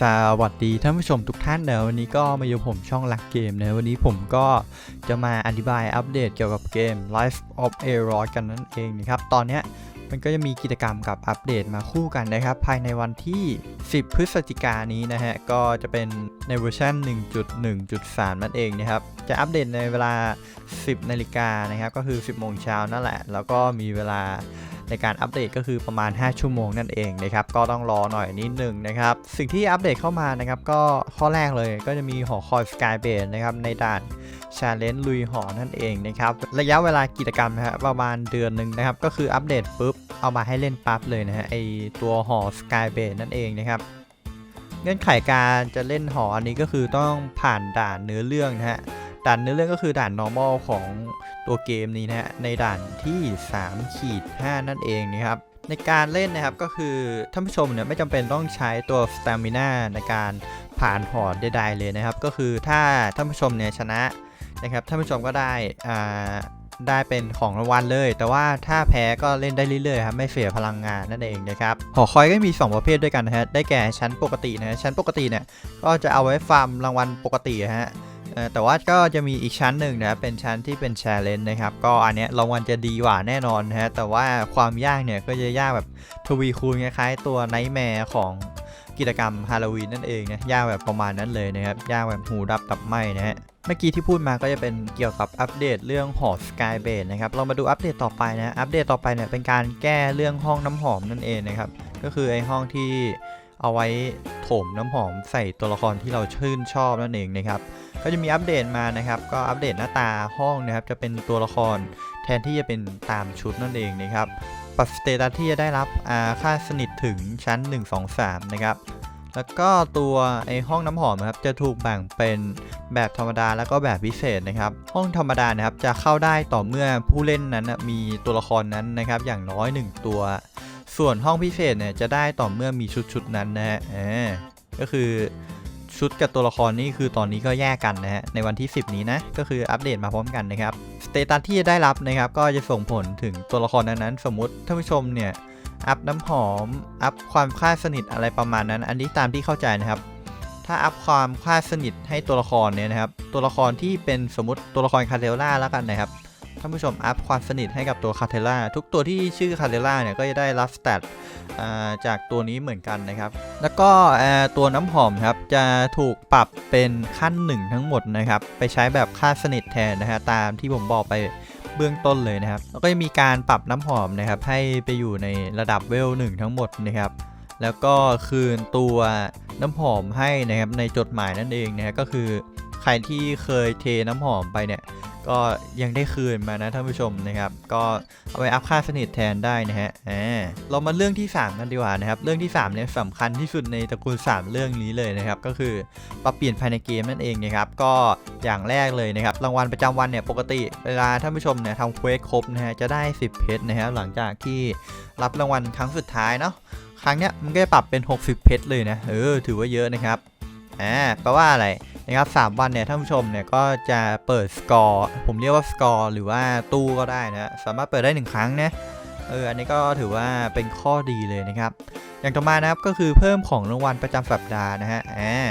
สวัสดีท่านผู้ชมทุกท่านนะวันนี้ก็มาอยู่ผมช่องลักเกมนะวันนี้ผมก็จะมาอธิบายอัปเดตเกี่ยวกับเกม Life of a r o d กันนั่นเองนะครับ ตอนนี้มันก็จะมีกิจกรรมกับอัปเดตมาคู่กันนะครับ ภายในวันที่ 10 พฤศจิกายนนี้นะฮะ ก็จะเป็นในเวอร์ชัน1.1.3 นั่นเองนะครับ จะอัปเดตในเวลา 10 นาฬิกานะครับ ก็คือ 10 โมงเช้านั่นแหละ แล้วก็มีเวลา ในการอัปเดตก็คือประมาณ 5 ชั่วโมงนั่นเองนะครับก็ต้องรอหน่อยนิดนึงนะครับสิ่งที่อัปเดตเข้ามานะครับก็ข้อแรกเลยก็จะมีหอคอยสกายเบนนะครับในด่านชาเลนจ์ลุยหอนั่นเองนะครับระยะเวลากิจกรรมนะฮะประมาณเดือนหนึ่งนะครับก็คืออัปเดตปุ๊บเอามาให้เล่นปั๊บเลยนะฮะไอตัวหอสกายเบนนั่นเองนะครับเงื่อนไขการจะเล่นหออันนี้ก็คือต้องผ่านด่านเนื้อเรื่องนะฮะ ด่านเนื้อเรื่องก็คือด่าน normal ของตัวเกมนี้นะฮะในด่านที่3ขีด5นั่นเองนะครับในการเล่นนะครับก็คือท่านผู้ชมเนี่ยไม่จำเป็นต้องใช้ตัว stamina ในการผ่านหอดใดๆเลยนะครับ ก็คือถ้าท่านผู้ชมเนี่ยชนะนะครับท่านผู้ชมก็ได้อ่าได้เป็นของรางวัลเลย แต่ว่าถ้าแพ้ก็เล่นได้เรื่อยๆครับไม่เสียพลังงานนั่นเองนะครับหอคอยก็มี 2 ประเภทด้วยกันนะฮะได้แก่ชั้นปกตินะฮะชั้นปกติเนี่ยก็จะเอาไว้ฟาร์มรางวัลปกติฮะ แต่ว่าก็จะมีอีกชั้นหนึ่งนะเป็นชั้นที่เป็นแชร์เลนนะครับก็อันเนี้ยรางวัลจะดีกว่าแน่นอนนะฮะแต่ว่าความยากเนี่ยก็จะยากแบบทวีคูณคล้ายๆตัวไนท์แมร์ของกิจกรรมฮาโลวีนนั่นเองนะยากแบบประมาณนั้นเลยนะครับยากแบบหูดับตับไหมนะฮะเมื่อกี้ที่พูดมาก็จะเป็นเกี่ยวกับอัปเดตเรื่องหอสกายเบนนะครับเรามาดูอัปเดตต่อไปนะอัปเดตต่อไปเนี่ยเป็นการแก้เรื่องห้องน้ำหอมนั่นเองนะครับก็คือไอห้องที่ เอาไว้โถมน้ำหอมใส่ตัวละครที่เราชื่นชอบนั่นเองนะครับก็จะมีอัปเดตมานะครับ ก็อัปเดตหน้าตาห้องนะครับ จะเป็นตัวละครแทนที่จะเป็นตามชุดนั่นเองนะครับปรับสเตตัสที่จะได้รับค่าสนิทถึงชั้น 1 2 3 นะครับ แล้วก็ตัวไอห้องน้ำหอมนะครับจะถูกแบ่งเป็นแบบธรรมดาแล้วก็แบบพิเศษนะครับ ห้องธรรมดานะครับจะเข้าได้ต่อเมื่อผู้เล่นนั้นนะมีตัวละครนั้นนะครับ อย่างน้อย 1 ตัว ส่วนห้องพิเศษเนี่ยจะได้ต่อเมื่อมีชุดชุดนั้นนะฮะก็คือชุดกับตัวละครนี่คือตอนนี้ก็แยกกันนะฮะในวันที่ 10 นี้นะก็คืออัปเดตมาพร้อมกันนะครับสเตตัสที่จะได้รับนะครับก็จะส่งผลถึงตัวละครนั้นๆสมมติท่านผู้ชมเนี่ยอัพน้ำหอม อัพความคลาสนิทอะไรประมาณนั้น อันนี้ตามที่เข้าใจนะครับ ถ้าอัพความคลาสนิทให้ตัวละครเนี่ยนะครับ ตัวละครที่เป็นสมมติตัวละครคาเทล่าแล้วกันนะครับ ท่านผู้ชมอัพความสนิทให้กับตัวคาเทล่าทุกตัวที่ชื่อคาเทล่าเนี่ยก็จะได้รับสเตตจากตัวนี้เหมือนกันนะครับ แล้วก็ตัวน้ำหอมครับจะถูกปรับเป็นขั้นหนึ่งทั้งหมดนะครับ ไปใช้แบบค่าสนิทแทนนะฮะตามที่ผมบอกไปเบื้องต้นเลยนะครับ แล้วก็มีการปรับน้ำหอมนะครับให้ไปอยู่ในระดับเวลหนึ่งทั้งหมดนะครับแล้วก็คืนตัวน้ำหอมให้นะครับในจดหมายนั่นเองนะฮะก็คือใครที่เคยเทน้ำหอมไปเนี่ย ก็ยังได้คืนมานะท่านผู้ชมนะครับ ก็เอาไปอัพค่าสนิทแทนได้นะฮะอ่าเรามาเรื่องที่ 3 กันดีกว่านะครับ เรื่องที่3เนี่ยสำคัญที่สุดในตระกูล 3 เรื่องนี้เลยนะครับ ก็คือปรับเปลี่ยนภายในเกมนั่นเองนะครับ ก็อย่างแรกเลยนะครับ รางวัลประจำวันเนี่ยปกติเวลาท่านผู้ชมเนี่ยทำเควสครบนะฮะจะได้ 10 เพชรนะครับหลังจากที่รับรางวัลครั้งสุดท้ายเนาะครั้งเนี้ยมันก็จะปรับเป็น 60 เพชรเลยนะเออถือว่าเยอะนะครับอ่าแปลว่าอะไร นะครับ3วันเนี่ยท่านผู้ชมเนี่ยก็จะเปิดสกอร์ผมเรียกว่าสกอร์หรือว่าตู้ก็ได้นะสามารถเปิดได้ 1 ครั้งนะเอออันนี้ก็ถือว่าเป็นข้อดีเลยนะครับ อย่างต่อมานะครับก็คือเพิ่มของรางวัลประจำสัปดาห์นะฮะอ่า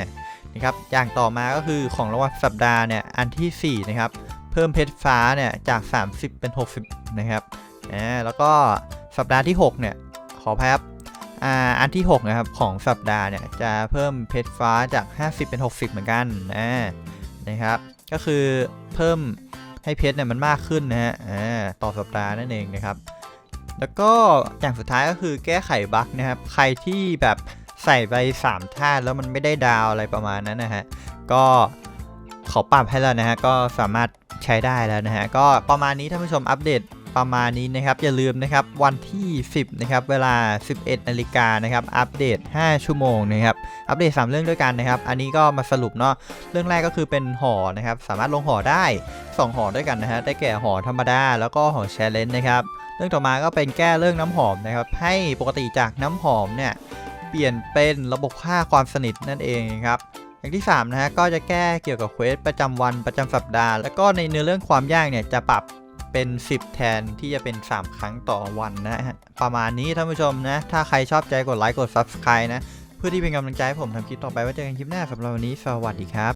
นะครับอย่างต่อมาก็คือของรางวัลสัปดาห์เนี่ยอันทีสี่4นะครับเพิ่มเพชรฟ้าเนี่ยจาก 30 เป็น 60 นะครับอ่าแล้วก็สัปดาห์ที่ 6 เนี่ยขออภัยครับ อ่าอันที่ 6 นะครับ ของสัปดาห์เนี่ย จะเพิ่มเพชรฟ้าจาก 50 เป็น 60 เหมือนกันนะนะครับ ก็คือเพิ่มให้เพชรเนี่ยมันมากขึ้นนะฮะอ่าต่อสัปดาห์นั่นเองนะครับ แล้วก็อย่างสุดท้ายก็คือแก้ไขบั๊กนะครับ ใครที่แบบใส่ไป3ท่าตุแล้วมันไม่ได้ดาวอะไรประมาณนั้นนะฮะ ก็ขอปรับให้แล้วนะฮะ ก็สามารถใช้ได้แล้วนะฮะ ก็ประมาณนี้ท่านผู้ชมอัปเดต ประมาณนี้นะครับ อย่าลืมนะครับวันที่ 10นะครับเวลา 11นาฬิกานะครับอัปเดต 5 ชั่วโมงนะครับอัปเดต 3 เรื่องด้วยกันนะครับอันนี้ก็มาสรุปเนาะเรื่องแรกก็คือเป็นหอนะครับสามารถลงหอได้ 2หอด้วยกันนะฮะได้แก่หอธรรมดา แล้วก็หอแชร์เลนนะครับเรื่องต่อมาก็เป็นแก้เรื่องน้ำหอมนะครับให้ปกติจากน้ำหอมเนี่ยเปลี่ยนเป็นระบบค่าความสนิทนั่นเองครับอย่างที่3นะฮะก็จะแก้เกี่ยวกับเควสประจำวันประจำสัปดาห์ แล้วก็ในเนื้อเรื่องความยากเนี่ยจะปรับ เป็น 10 แทนที่จะเป็น 3 ครั้งต่อวันนะฮะประมาณนี้ท่านผู้ชมนะ ถ้าใครชอบใจกดไลค์กด Subscribe นะ เพื่อที่เป็นกำลังใจให้ผมทำคลิปต่อไปไว้เจอกันคลิปหน้าสำหรับวันนี้สวัสดีครับ